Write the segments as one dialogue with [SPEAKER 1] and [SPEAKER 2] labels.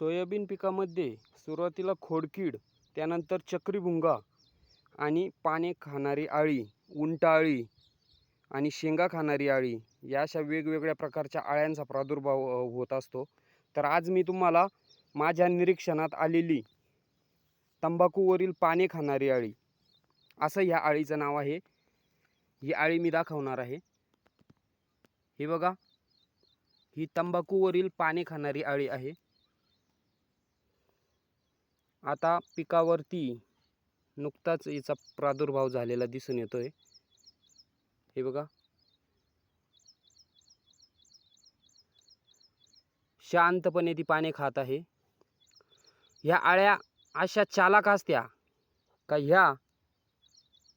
[SPEAKER 1] Soybean पिकामध्ये सुरुवातीला खोडकीड त्यानंतर चक्रीभुंगा आणि पाने खाणारी आळी उंटाळी आणि शेंगा खाणारी आळी या अशा वेगवेगळ्या प्रकारच्या आळ्यांचा प्रादुर्भाव होत असतो. तर आज मी तुम्हाला माझ्या निरीक्षणात आलेली तंबाखूवरील पाने खाणारी आळी असं ह्या आळीचं नाव आहे. ही आळी मी दाखवणार आहे. हे बघा ही तंबाखूवरील पाने खाणारी आळी आहे. आता पिकावरती नुकताच याचा प्रादुर्भाव झालेला दिसून येतोय. हे बघा. शांतपणे ती पाने खात आहे. ह्या आळ्या अशा चालाक असत्या का ह्या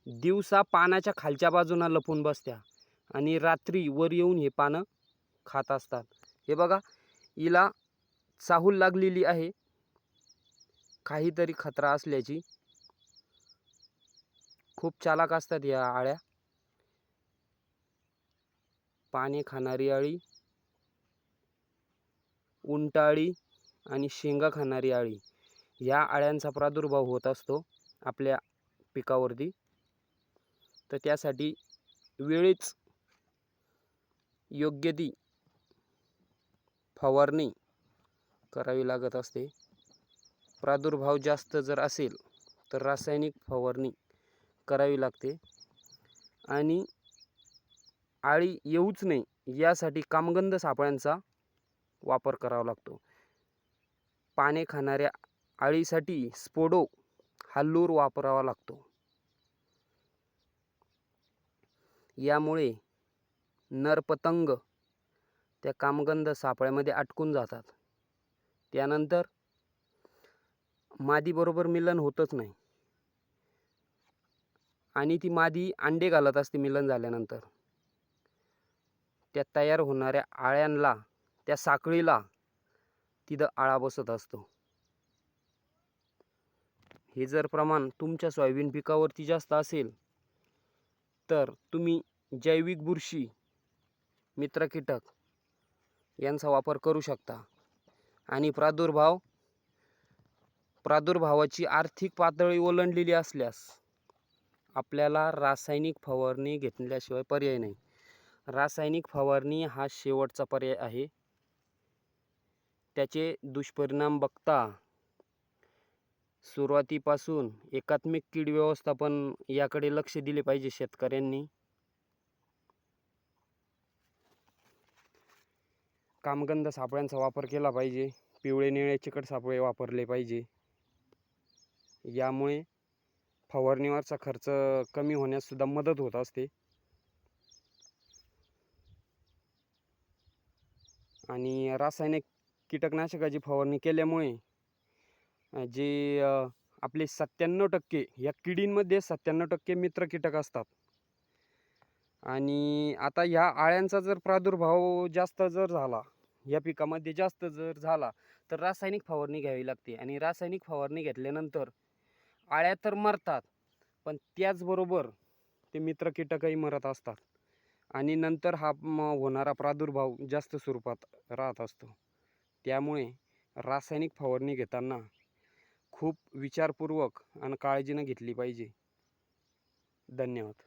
[SPEAKER 1] दिवसा पानाच्या खालच्या बाजूला लपून बसत्या आणि रात्री वर येऊन हे पानं खात असतात. हे बघा हिला चाहूल लागलेली आहे. काहीतरी खतरा असल्याची खूप चालाक असतात या आळ्या. पाने खाणारी आळी उंटाळी आणि शेंगा खाणारी आळी या आळ्यांचा प्रादुर्भाव होत असतो आपल्या पिकावरती. तर त्यासाठी वेळीच योग्य ती फवारणी करावी लागत असते. प्रादुर्भाव जास्त जर असेल तर रासायनिक फवारणी करावी लागते. आणि आळी येऊच नाही यासाठी कामगंध सापळ्यांचा वापर करावा लागतो. पाने खाणाऱ्या आळीसाठी स्पोडो हल्लूर वापरावा लागतो. यामुळे नरपतंग त्या कामगंध सापळ्यामध्ये अटकून जातात. त्यानंतर मादीबरोबर मिलन होतच नाही. आणि ती मादी अंडे घालत असते मिलन झाल्यानंतर. त्या तयार होणाऱ्या आळ्यांना त्या साखळीला तिथं आळा बसत असतो. हे जर प्रमाण तुमच्या सोयाबीन पिकावरती जास्त असेल तर तुम्ही जैविक बुरशी मित्र कीटक यांचा वापर करू शकता. आणि प्रादुर्भाव प्रादुर्भावाची आर्थिक पातळी ओलांडलेली असल्यास आपल्याला रासायनिक फवारणी घेतल्याशिवाय पर्याय नाही. रासायनिक फवारणी हा शेवटचा पर्याय आहे. त्याचे दुष्परिणाम बघता सुरुवातीपासून एकात्मिक कीड व्यवस्थापन याकडे लक्ष दिले पाहिजे शेतकऱ्यांनी. कामगंध सापळ्यांचा वापर केला पाहिजे. पिवळे निळे चिकट सापळे वापरले पाहिजे. यामुळे फवारणीवरचा खर्च कमी होण्याससुद्धा मदत होत असते. आणि रासायनिक कीटकनाशकाची फवारणी केल्यामुळे जे आपले सत्त्याण्णव टक्के या किडींमध्ये सत्त्याण्णव टक्के मित्र कीटक असतात. आणि आता ह्या आळ्यांचा जर प्रादुर्भाव जास्त जर झाला या पिकामध्ये जास्त जर झाला तर रासायनिक फवारणी घ्यावी लागते. आणि रासायनिक फवारणी घेतल्यानंतर आळ्या तर मरतात पण त्याचबरोबर ते मित्र कीटकही मरत असतात. आणि नंतर हा म होणारा प्रादुर्भाव जास्त स्वरूपात राहत असतो. त्यामुळे रासायनिक फवारणी घेताना खूप विचारपूर्वक आणि काळजीनं घेतली पाहिजे. धन्यवाद.